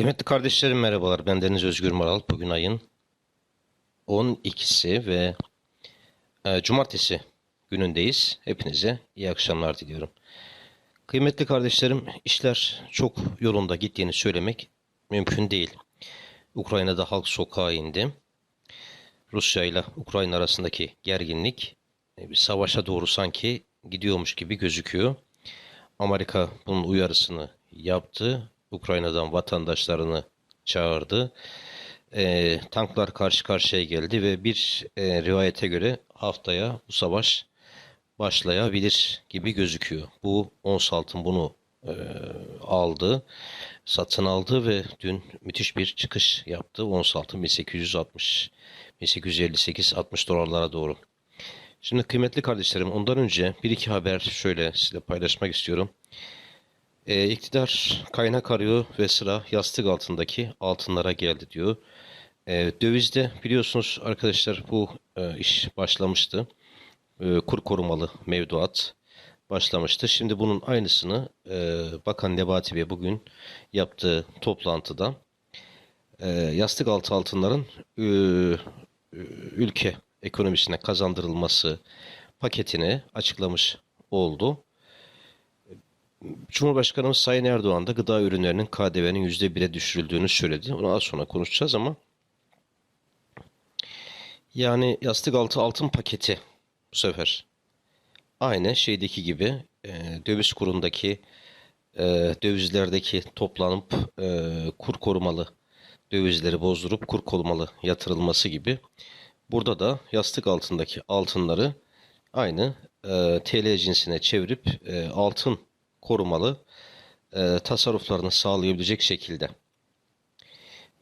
Kıymetli kardeşlerim merhabalar. Ben Deniz Özgür Maral. Bugün ayın 12'si ve e, cumartesi günündeyiz. Hepinize iyi akşamlar diliyorum. Kıymetli kardeşlerim, işler çok yolunda gittiğini söylemek mümkün değil. Ukrayna'da halk sokağa indi. Rusya ile Ukrayna arasındaki gerginlik e, bir savaşa doğru sanki gidiyormuş gibi gözüküyor. Amerika bunun uyarısını yaptı. Ukrayna'dan vatandaşlarını çağırdı. Ee, tanklar karşı karşıya geldi ve bir e, rivayete göre haftaya bu savaş başlayabilir gibi gözüküyor. Bu ons altın bunu e, aldı, satın aldı ve dün müthiş bir çıkış yaptı. Ons altın 1860, 1858-60 dolarlara doğru. Şimdi kıymetli kardeşlerim ondan önce bir iki haber şöyle size paylaşmak istiyorum. E, iktidar kaynak arıyor ve sıra yastık altındaki altınlara geldi diyor. E, dövizde biliyorsunuz arkadaşlar bu e, iş başlamıştı. E, kur korumalı mevduat başlamıştı. Şimdi bunun aynısını e, Bakan Nebati Bey bugün yaptığı toplantıda e, yastık altı altınların e, e, ülke ekonomisine kazandırılması paketini açıklamış oldu. Cumhurbaşkanımız Sayın Erdoğan da gıda ürünlerinin KDV'nin %1'e düşürüldüğünü söyledi. Onu az sonra konuşacağız ama yani yastık altı altın paketi bu sefer aynı şeydeki gibi e, döviz kurundaki e, dövizlerdeki toplanıp e, kur korumalı dövizleri bozdurup kur korumalı yatırılması gibi burada da yastık altındaki altınları aynı e, TL cinsine çevirip e, altın korumalı e, tasarruflarını sağlayabilecek şekilde.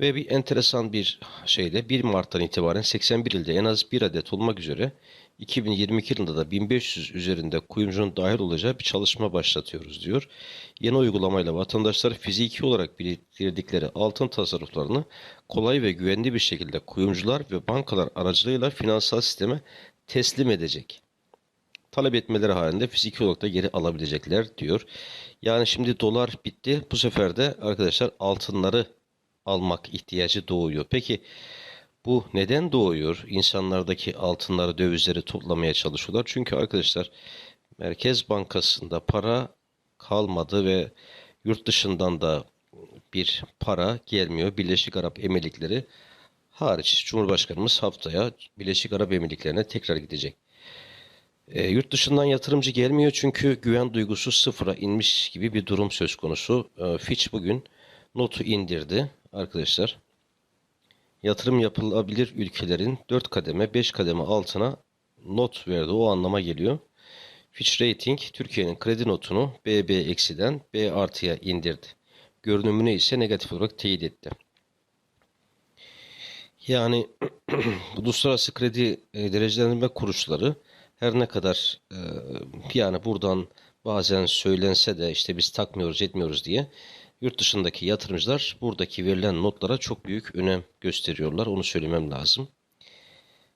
Ve bir enteresan bir şeyde 1 Mart'tan itibaren 81 ilde en az bir adet olmak üzere 2022 yılında da 1500 üzerinde kuyumcunun dahil olacağı bir çalışma başlatıyoruz diyor. Yeni uygulamayla vatandaşlar fiziki olarak biriktirdikleri altın tasarruflarını kolay ve güvenli bir şekilde kuyumcular ve bankalar aracılığıyla finansal sisteme teslim edecek talep etmeleri halinde fiziki olarak da geri alabilecekler diyor. Yani şimdi dolar bitti. Bu sefer de arkadaşlar altınları almak ihtiyacı doğuyor. Peki bu neden doğuyor? İnsanlardaki altınları, dövizleri toplamaya çalışıyorlar. Çünkü arkadaşlar Merkez Bankası'nda para kalmadı ve yurt dışından da bir para gelmiyor. Birleşik Arap Emirlikleri hariç Cumhurbaşkanımız haftaya Birleşik Arap Emirlikleri'ne tekrar gidecek. E, yurt dışından yatırımcı gelmiyor çünkü güven duygusu sıfıra inmiş gibi bir durum söz konusu. E, Fitch bugün notu indirdi arkadaşlar. Yatırım yapılabilir ülkelerin 4 kademe 5 kademe altına not verdi. O anlama geliyor. Fitch Rating Türkiye'nin kredi notunu BB eksiden B artıya indirdi. Görünümünü ise negatif olarak teyit etti. Yani uluslararası kredi e, derecelendirme kuruluşları her ne kadar e, yani buradan bazen söylense de işte biz takmıyoruz etmiyoruz diye yurt dışındaki yatırımcılar buradaki verilen notlara çok büyük önem gösteriyorlar. Onu söylemem lazım.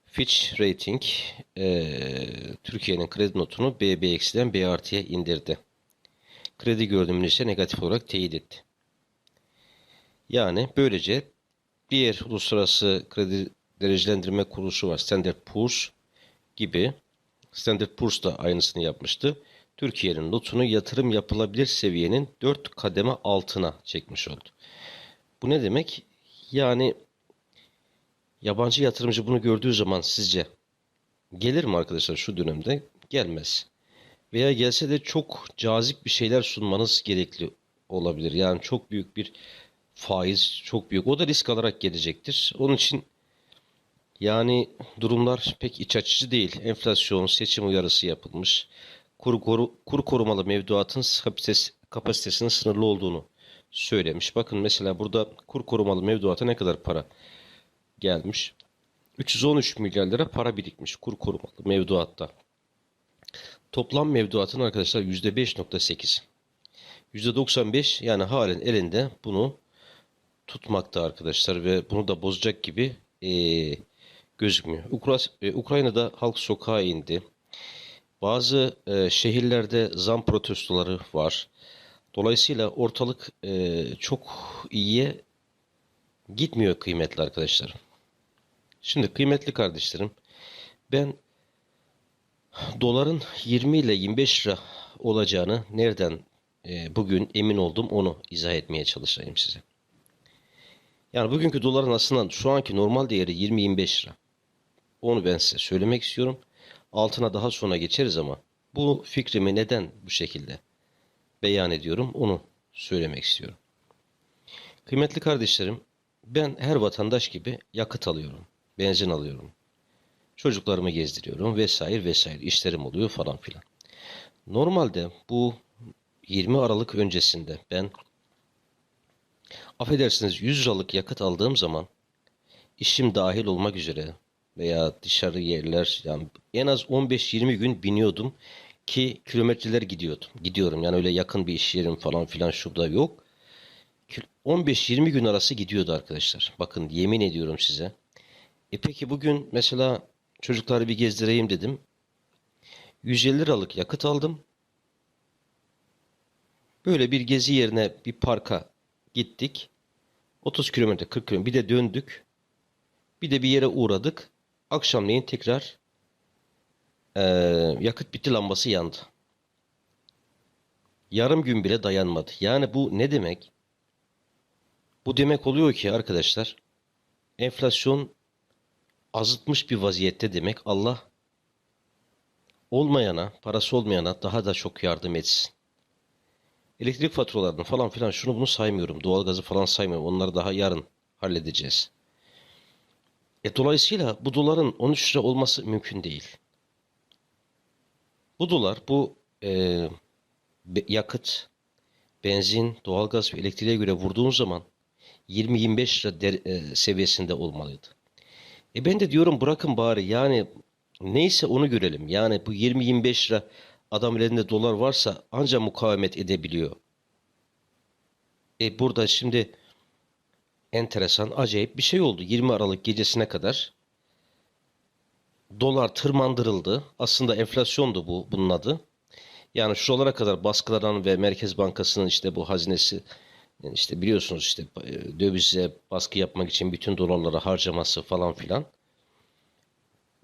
Fitch Rating e, Türkiye'nin kredi notunu BB eksiden B artıya indirdi. Kredi görünümünü ise negatif olarak teyit etti. Yani böylece diğer uluslararası kredi derecelendirme kuruluşu var. Standard Poor's gibi Standard Poor's da aynısını yapmıştı. Türkiye'nin notunu yatırım yapılabilir seviyenin 4 kademe altına çekmiş oldu. Bu ne demek? Yani yabancı yatırımcı bunu gördüğü zaman sizce gelir mi arkadaşlar şu dönemde? Gelmez. Veya gelse de çok cazip bir şeyler sunmanız gerekli olabilir. Yani çok büyük bir faiz, çok büyük. O da risk alarak gelecektir. Onun için yani durumlar pek iç açıcı değil. Enflasyon, seçim uyarısı yapılmış. Kur, kur korumalı mevduatın kapasitesi, kapasitesinin sınırlı olduğunu söylemiş. Bakın mesela burada kur korumalı mevduata ne kadar para gelmiş. 313 milyar lira para birikmiş kur korumalı mevduatta. Toplam mevduatın arkadaşlar %5.8. %95 yani halen elinde bunu tutmakta arkadaşlar ve bunu da bozacak gibi eee, gözükmüyor. Ukra- e, Ukrayna'da halk sokağa indi. Bazı e, şehirlerde zam protestoları var. Dolayısıyla ortalık e, çok iyiye gitmiyor kıymetli arkadaşlar. Şimdi kıymetli kardeşlerim ben doların 20 ile 25 lira olacağını nereden e, bugün emin oldum onu izah etmeye çalışayım size. Yani bugünkü doların aslında şu anki normal değeri 20-25 lira. Onu ben size söylemek istiyorum. Altına daha sonra geçeriz ama bu fikrimi neden bu şekilde beyan ediyorum onu söylemek istiyorum. Kıymetli kardeşlerim, ben her vatandaş gibi yakıt alıyorum, benzin alıyorum. Çocuklarımı gezdiriyorum vesaire vesaire işlerim oluyor falan filan. Normalde bu 20 Aralık öncesinde ben affedersiniz 100 liralık yakıt aldığım zaman işim dahil olmak üzere veya dışarı yerler yani en az 15-20 gün biniyordum ki kilometreler gidiyordum. Gidiyorum yani öyle yakın bir iş yerim falan filan şurada yok. Kil- 15-20 gün arası gidiyordu arkadaşlar. Bakın yemin ediyorum size. E peki bugün mesela çocukları bir gezdireyim dedim. 150 liralık yakıt aldım. Böyle bir gezi yerine bir parka gittik. 30 kilometre 40 kilometre bir de döndük. Bir de bir yere uğradık. Akşamleyin tekrar eee, yakıt bitti lambası yandı. Yarım gün bile dayanmadı. Yani bu ne demek? Bu demek oluyor ki arkadaşlar enflasyon azıtmış bir vaziyette demek. Allah olmayana, parası olmayana daha da çok yardım etsin. Elektrik faturalarını falan filan şunu bunu saymıyorum. Doğalgazı falan saymıyorum. Onları daha yarın halledeceğiz. E dolayısıyla bu doların 13 lira olması mümkün değil. Bu dolar, bu e, yakıt, benzin, doğalgaz ve elektriğe göre vurduğun zaman 20-25 lira der- e, seviyesinde olmalıydı. E ben de diyorum bırakın bari yani neyse onu görelim. Yani bu 20-25 lira adam elinde dolar varsa anca mukavemet edebiliyor. E burada şimdi enteresan, acayip bir şey oldu. 20 Aralık gecesine kadar dolar tırmandırıldı. Aslında enflasyondu bu bunun adı. Yani şuralara kadar baskılanan ve Merkez Bankası'nın işte bu hazinesi yani işte biliyorsunuz işte e, dövize baskı yapmak için bütün dolarları harcaması falan filan.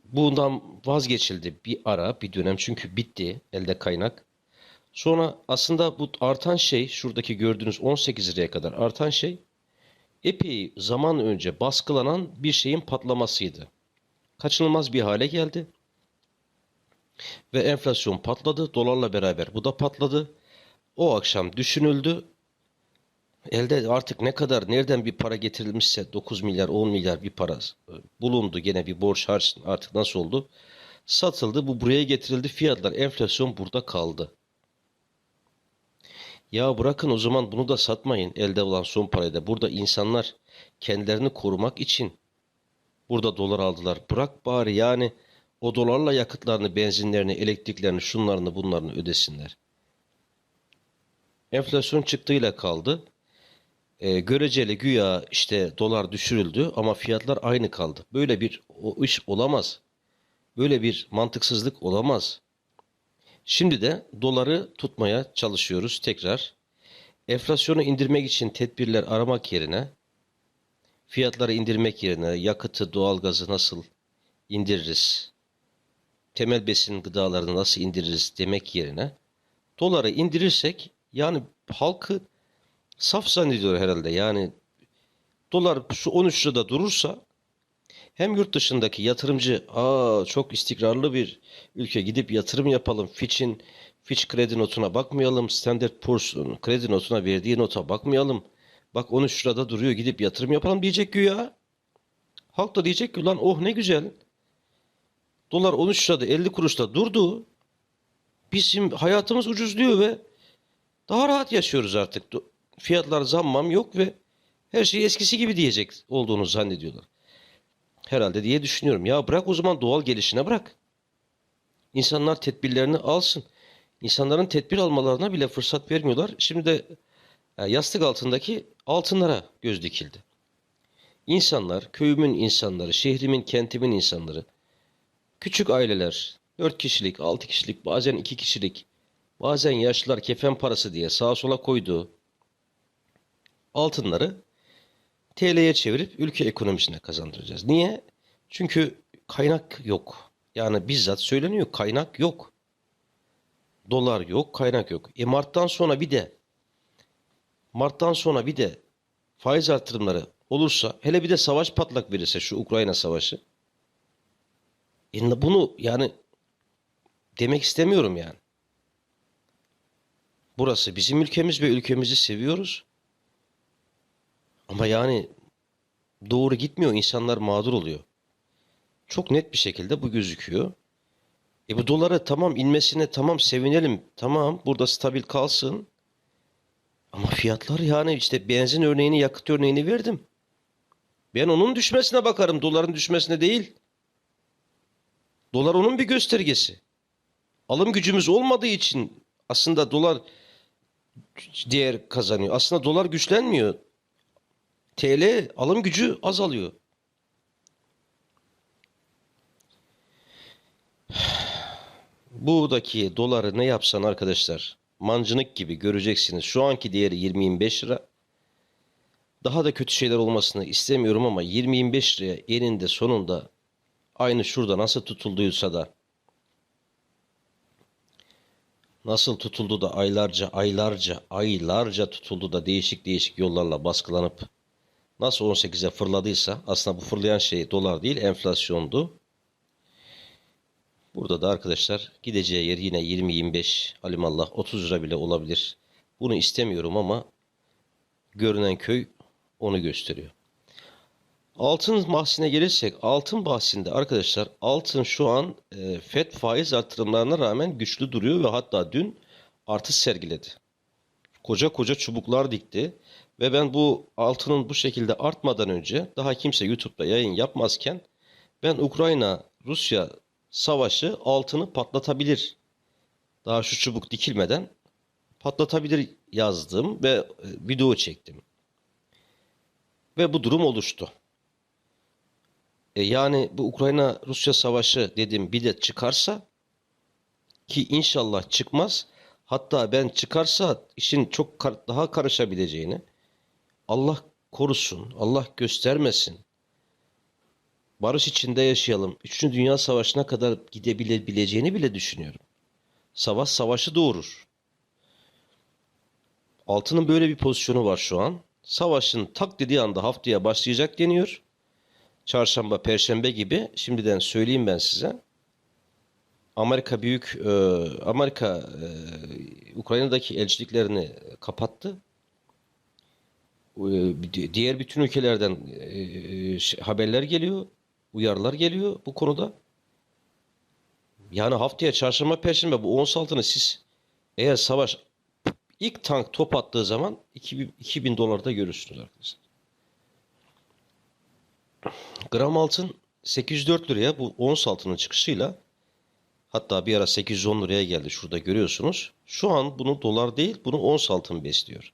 Bundan vazgeçildi bir ara bir dönem çünkü bitti elde kaynak. Sonra aslında bu artan şey şuradaki gördüğünüz 18 liraya kadar artan şey epey zaman önce baskılanan bir şeyin patlamasıydı. Kaçınılmaz bir hale geldi ve enflasyon patladı. Dolarla beraber bu da patladı. O akşam düşünüldü. Elde artık ne kadar nereden bir para getirilmişse 9 milyar 10 milyar bir para e, bulundu. Gene bir borç harç artık nasıl oldu? Satıldı. Bu buraya getirildi. Fiyatlar enflasyon burada kaldı. Ya bırakın o zaman bunu da satmayın elde olan son parayı da. Burada insanlar kendilerini korumak için burada dolar aldılar. Bırak bari yani o dolarla yakıtlarını, benzinlerini, elektriklerini, şunlarını, bunlarını ödesinler. Enflasyon çıktığıyla kaldı. E, göreceli güya işte dolar düşürüldü ama fiyatlar aynı kaldı. Böyle bir o iş olamaz. Böyle bir mantıksızlık olamaz. Şimdi de doları tutmaya çalışıyoruz tekrar. Enflasyonu indirmek için tedbirler aramak yerine, fiyatları indirmek yerine yakıtı, doğalgazı nasıl indiririz, temel besin gıdalarını nasıl indiririz demek yerine, doları indirirsek yani halkı saf zannediyor herhalde. Yani dolar şu 13 lirada durursa hem yurt dışındaki yatırımcı aa çok istikrarlı bir ülke gidip yatırım yapalım. Fitch'in Fitch kredi notuna bakmayalım. Standard Poor's'un kredi notuna verdiği nota bakmayalım. Bak 13 lirada duruyor gidip yatırım yapalım diyecek güya. Halk da diyecek ki lan oh ne güzel. Dolar 13 lirada 50 kuruşta durdu. Bizim hayatımız ucuzluyor ve daha rahat yaşıyoruz artık. Fiyatlar zammam yok ve her şey eskisi gibi diyecek olduğunu zannediyorlar. Herhalde diye düşünüyorum. Ya bırak o zaman doğal gelişine bırak. İnsanlar tedbirlerini alsın. İnsanların tedbir almalarına bile fırsat vermiyorlar. Şimdi de e, yastık altındaki altınlara göz dikildi. İnsanlar, köyümün insanları, şehrimin, kentimin insanları, küçük aileler, 4 kişilik, 6 kişilik, bazen 2 kişilik, bazen yaşlılar kefen parası diye sağa sola koyduğu altınları TL'ye çevirip ülke ekonomisine kazandıracağız. Niye? Çünkü kaynak yok. Yani bizzat söyleniyor kaynak yok. Dolar yok, kaynak yok. E Mart'tan sonra bir de Mart'tan sonra bir de faiz artırımları olursa hele bir de savaş patlak verirse şu Ukrayna savaşı. E bunu yani demek istemiyorum yani. Burası bizim ülkemiz ve ülkemizi seviyoruz. Ama yani doğru gitmiyor. İnsanlar mağdur oluyor. Çok net bir şekilde bu gözüküyor. E bu dolara tamam inmesine tamam sevinelim. Tamam burada stabil kalsın. Ama fiyatlar yani işte benzin örneğini yakıt örneğini verdim. Ben onun düşmesine bakarım. Doların düşmesine değil. Dolar onun bir göstergesi. Alım gücümüz olmadığı için aslında dolar değer kazanıyor. Aslında dolar güçlenmiyor. TL alım gücü azalıyor. Buradaki doları ne yapsan arkadaşlar mancınık gibi göreceksiniz. Şu anki değeri 20-25 lira. Daha da kötü şeyler olmasını istemiyorum ama 20-25 liraya eninde sonunda aynı şurada nasıl tutulduysa da nasıl tutuldu da aylarca aylarca aylarca tutuldu da değişik değişik yollarla baskılanıp nasıl 18'e fırladıysa aslında bu fırlayan şey dolar değil enflasyondu. Burada da arkadaşlar gideceği yer yine 20-25 alimallah 30 lira bile olabilir. Bunu istemiyorum ama görünen köy onu gösteriyor. Altın bahsine gelirsek altın bahsinde arkadaşlar altın şu an e, FED faiz artırımlarına rağmen güçlü duruyor ve hatta dün artış sergiledi. Koca koca çubuklar dikti ve ben bu altının bu şekilde artmadan önce daha kimse YouTube'da yayın yapmazken ben Ukrayna Rusya savaşı altını patlatabilir. Daha şu çubuk dikilmeden patlatabilir yazdım ve e, video çektim. Ve bu durum oluştu. E yani bu Ukrayna-Rusya savaşı dedim bir de çıkarsa ki inşallah çıkmaz. Hatta ben çıkarsa işin çok kar daha karışabileceğini Allah korusun, Allah göstermesin. Barış içinde yaşayalım. Üçüncü Dünya Savaşı'na kadar gidebileceğini bile düşünüyorum. Savaş savaşı doğurur. Altının böyle bir pozisyonu var şu an. Savaşın tak dediği anda haftaya başlayacak deniyor. Çarşamba, Perşembe gibi şimdiden söyleyeyim ben size. Amerika büyük e, Amerika e, Ukrayna'daki elçiliklerini kapattı. E, diğer bütün ülkelerden e, haberler geliyor, uyarılar geliyor bu konuda. Yani haftaya çarşamba, perşembe bu 10 altını siz eğer savaş ilk tank top attığı zaman 2000, 2000 dolarda görürsünüz arkadaşlar. Gram altın 804 liraya bu ons altının çıkışıyla hatta bir ara 810 liraya geldi şurada görüyorsunuz. Şu an bunu dolar değil bunu ons altın besliyor.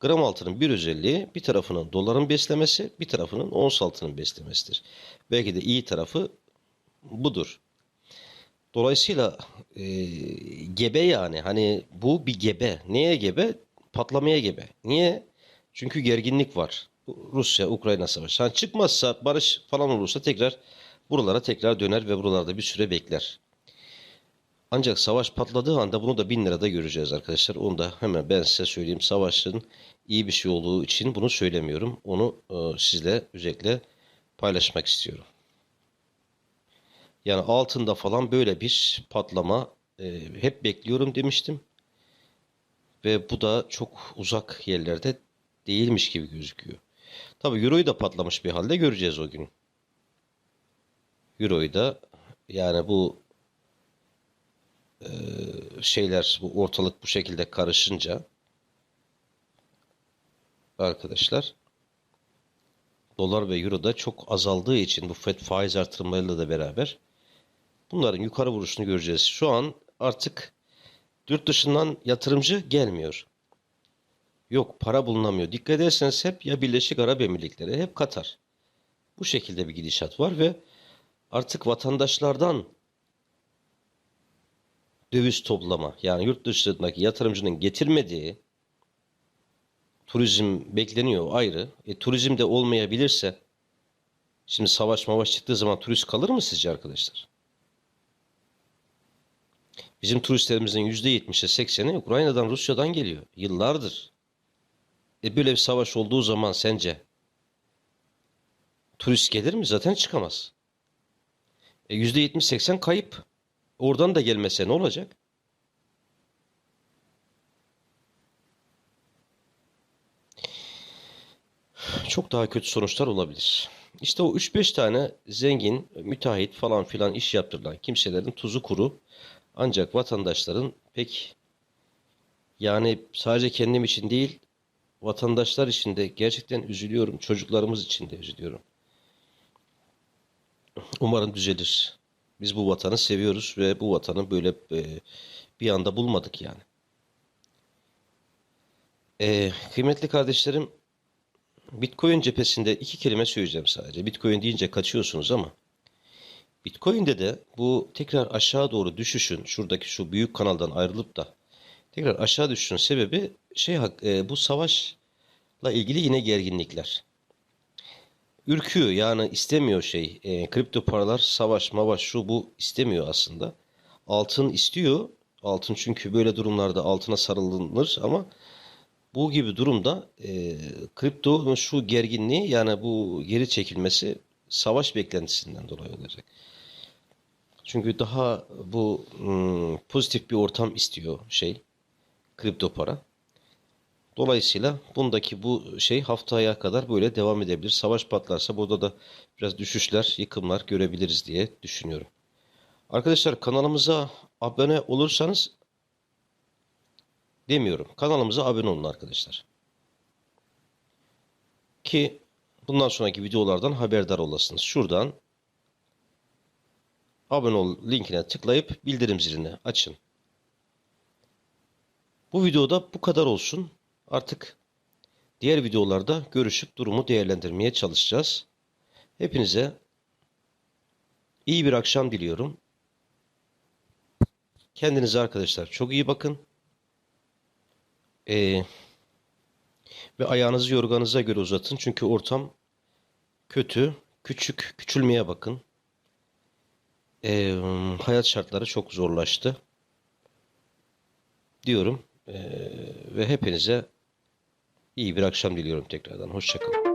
Gram altının bir özelliği bir tarafının doların beslemesi bir tarafının ons altının beslemesidir. Belki de iyi tarafı budur. Dolayısıyla e, gebe yani hani bu bir gebe. Neye gebe? Patlamaya gebe. Niye? Çünkü gerginlik var. Rusya-Ukrayna savaşı. Hani çıkmazsa barış falan olursa tekrar buralara tekrar döner ve buralarda bir süre bekler. Ancak savaş patladığı anda bunu da bin lirada göreceğiz arkadaşlar. Onu da hemen ben size söyleyeyim. Savaşın iyi bir şey olduğu için bunu söylemiyorum. Onu e, sizle özellikle paylaşmak istiyorum. Yani altında falan böyle bir patlama e, hep bekliyorum demiştim. Ve bu da çok uzak yerlerde değilmiş gibi gözüküyor. Tabi Euro'yu da patlamış bir halde göreceğiz o gün. Euro'yu da yani bu e, şeyler bu ortalık bu şekilde karışınca arkadaşlar dolar ve euro da çok azaldığı için bu FED faiz artırımlarıyla da beraber bunların yukarı vuruşunu göreceğiz. Şu an artık yurt dışından yatırımcı gelmiyor. Yok para bulunamıyor. Dikkat ederseniz hep ya Birleşik Arap Emirlikleri hep Katar. Bu şekilde bir gidişat var ve artık vatandaşlardan döviz toplama yani yurt dışındaki yatırımcının getirmediği turizm bekleniyor ayrı. E, turizm de olmayabilirse şimdi savaş mavaş çıktığı zaman turist kalır mı sizce arkadaşlar? Bizim turistlerimizin %70'i 80'i Ukrayna'dan Rusya'dan geliyor. Yıllardır. E böyle bir savaş olduğu zaman sence turist gelir mi? Zaten çıkamaz. E %70-80 kayıp. Oradan da gelmese ne olacak? Çok daha kötü sonuçlar olabilir. İşte o 3-5 tane zengin, müteahhit falan filan iş yaptırılan kimselerin tuzu kuru. Ancak vatandaşların pek yani sadece kendim için değil, vatandaşlar için de gerçekten üzülüyorum. Çocuklarımız için de üzülüyorum. Umarım düzelir. Biz bu vatanı seviyoruz ve bu vatanı böyle e, bir anda bulmadık yani. E, kıymetli kardeşlerim, Bitcoin cephesinde iki kelime söyleyeceğim sadece. Bitcoin deyince kaçıyorsunuz ama Bitcoin'de de bu tekrar aşağı doğru düşüşün şuradaki şu büyük kanaldan ayrılıp da tekrar aşağı düşüşün sebebi şey e, bu savaşla ilgili yine gerginlikler. Ürküyor yani istemiyor şey. E, kripto paralar savaş mavaş şu bu istemiyor aslında. Altın istiyor. Altın çünkü böyle durumlarda altına sarılınır ama bu gibi durumda e, kriptonun şu gerginliği yani bu geri çekilmesi savaş beklentisinden dolayı olacak. Çünkü daha bu hmm, pozitif bir ortam istiyor şey kripto para. Dolayısıyla bundaki bu şey haftaya kadar böyle devam edebilir. Savaş patlarsa burada da biraz düşüşler, yıkımlar görebiliriz diye düşünüyorum. Arkadaşlar kanalımıza abone olursanız demiyorum. Kanalımıza abone olun arkadaşlar. Ki bundan sonraki videolardan haberdar olasınız. Şuradan abone ol linkine tıklayıp bildirim zilini açın. Bu videoda bu kadar olsun. Artık diğer videolarda görüşüp durumu değerlendirmeye çalışacağız. Hepinize iyi bir akşam diliyorum. Kendinize arkadaşlar çok iyi bakın. Ee, ve ayağınızı yorganınıza göre uzatın. Çünkü ortam kötü. Küçük, küçülmeye bakın. Ee, hayat şartları çok zorlaştı. Diyorum. Ee, ve hepinize iyi bir akşam diliyorum tekrardan. Hoşçakalın.